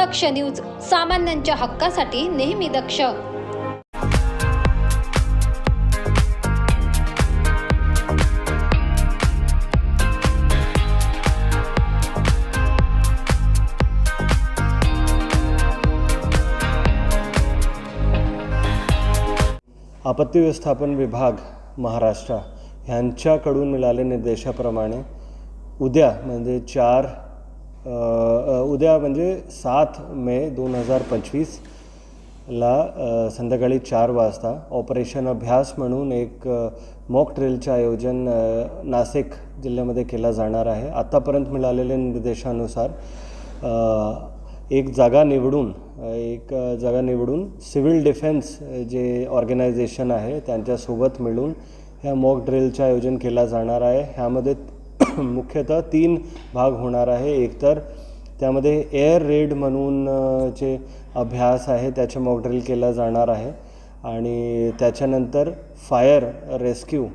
दक्ष news सामान्यांच्या हक्कासाठी नेहमी दक्ष. आपत्ती व्यवस्थापन विभाग महाराष्ट्र ह्यांच्याकडून मिळाले निर्देशाप्रमाणे उद्या म्हणजे चार उद्या म्हणजे सात मे दोन हजार पंचवीसला संध्याकाळी चार वाजता ऑपरेशन अभ्यास म्हणून एक मॉक ट्रेलचं आयोजन नाशिक जिल्ह्यामध्ये केला जाणार आहे. आत्तापर्यंत मिळालेल्या निर्देशानुसार एक जागा निवडून एक जागा निवडून सिव्हिल डिफेन्स जे ऑर्गनायझेशन आहे त्यांच्यासोबत मिळून ह्या मॉक ड्रिलचं आयोजन केला जाणार आहे. ह्यामध्ये मुख्यतः तीन भाग होणार आहे. एकतर त्यामध्ये एअर रेड म्हणून जे अभ्यास आहे त्याचे मॉकड्रिल केला जाणार आहे. आणि त्याच्यानंतर फायर रेस्क्यू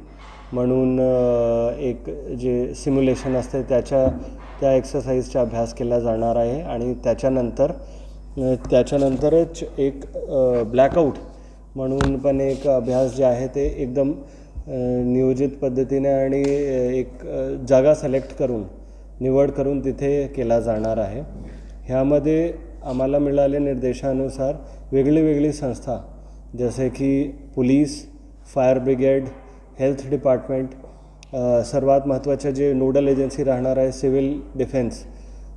म्हणून एक जे सिम्युलेशन असते त्याच्या त्या एक्सरसाइजचा अभ्यास केला जाणार आहे. आणि त्याच्यानंतर त्याच्यानंतरच एक ब्लॅकआउट म्हणून पण एक अभ्यास जे आहे ते एकदम नियोजित पद्धतीने आणि एक जागा सिलेक्ट करून निवड करून तिथे केला जाणार आहे. ह्यामध्ये आम्हाला मिळाले निर्देशानुसार वेगळी वेगळी संस्था जसे की police fire brigade health department सर्वात महत्त्वाच्या जे नोडल एजन्सी राहणार आहे सिव्हिल डिफेन्स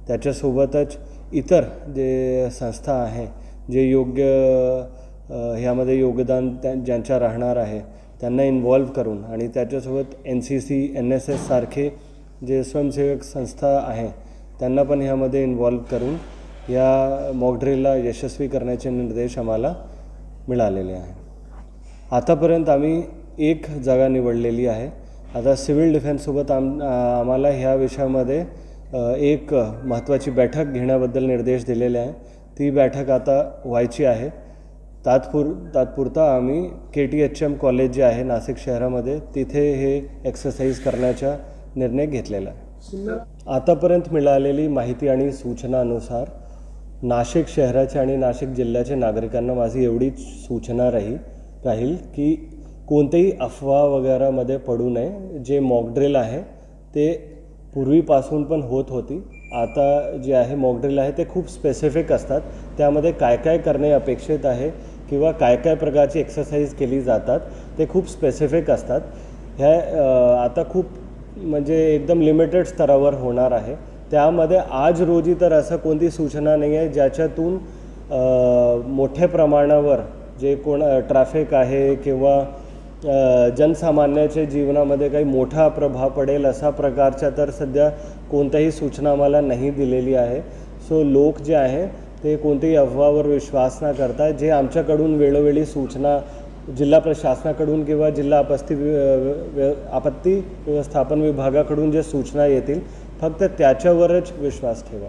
त्याच्यासोबतच इतर जे संस्था आहे जे योग्य ह्यामध्ये योगदान त्या ज्यांच्या राहणार आहे त्यांना इन्वॉल्व करून आणि त्याच्यासोबत N C C N S S सारखे जे स्वयंसेवक संस्था आहे त्यांना पण ह्यामध्ये इन्वॉल्व करून या मॉकड्रिलला यशस्वी करण्याचे निर्देश आम्हाला मिळालेले आहे. आतापर्यंत आम्ही एक जागा निवडलेली आहे. आता सिव्हिल डिफेन्ससोबत आम आम्हाला ह्या विषयामध्ये एक महत्त्वाची बैठक घेण्याबद्दल निर्देश दिलेले आहे. ती बैठक आता व्हायची आहे. तात्पुर तात्पुरता आम्ही K T H M college जे आहे नाशिक शहरामध्ये तिथे हे एक्सरसाइज करण्याचा निर्णय घेतलेला आहे. आतापर्यंत मिळालेली माहिती आणि सूचनानुसार नाशिक शहराच्या आणि नाशिक जिल्ह्याच्या नागरिकांना माझी एवढीच सूचना राहील राहील की कोणतेही अफवा वगैरेमध्ये पडू नये. जे मॉकड्रिल आहे ते पूर्वीपासून पण होत होती. आता जे आहे मॉकड्रिल आहे ते खूप स्पेसिफिक असतात. त्यामध्ये काय काय करणे अपेक्षित आहे किंवा काय काय प्रकारची एक्सरसाइज केली जातात ते खूप स्पेसिफिक असतात. ह्या आता खूप म्हणजे एकदम लिमिटेड स्तरावर होणार आहे. त्यामध्ये आज रोजी तर असं कोणती सूचना नाही आहे ज्याच्यातून मोठ्या प्रमाणावर जे कोण ट्रॅफिक आहे किंवा जनसामान्याच्या जीवनामध्ये काही मोठा प्रभाव पडेल अशा प्रकारच्या तर सध्या कोणत्याही सूचना मला नाही दिलेली आहे. सो लोक जे आहे ते कोणतेही अफवावर विश्वास न करता जे आमच्याकडून वेळोवेळी सूचना जिल्हा प्रशासनाकडून किंवा जिल्हा आपत्ती व्य- व्य- आपत्ती व्यवस्थापन विभागाकडून जे सूचना येतील फक्त त्याच्यावरच विश्वास ठेवा.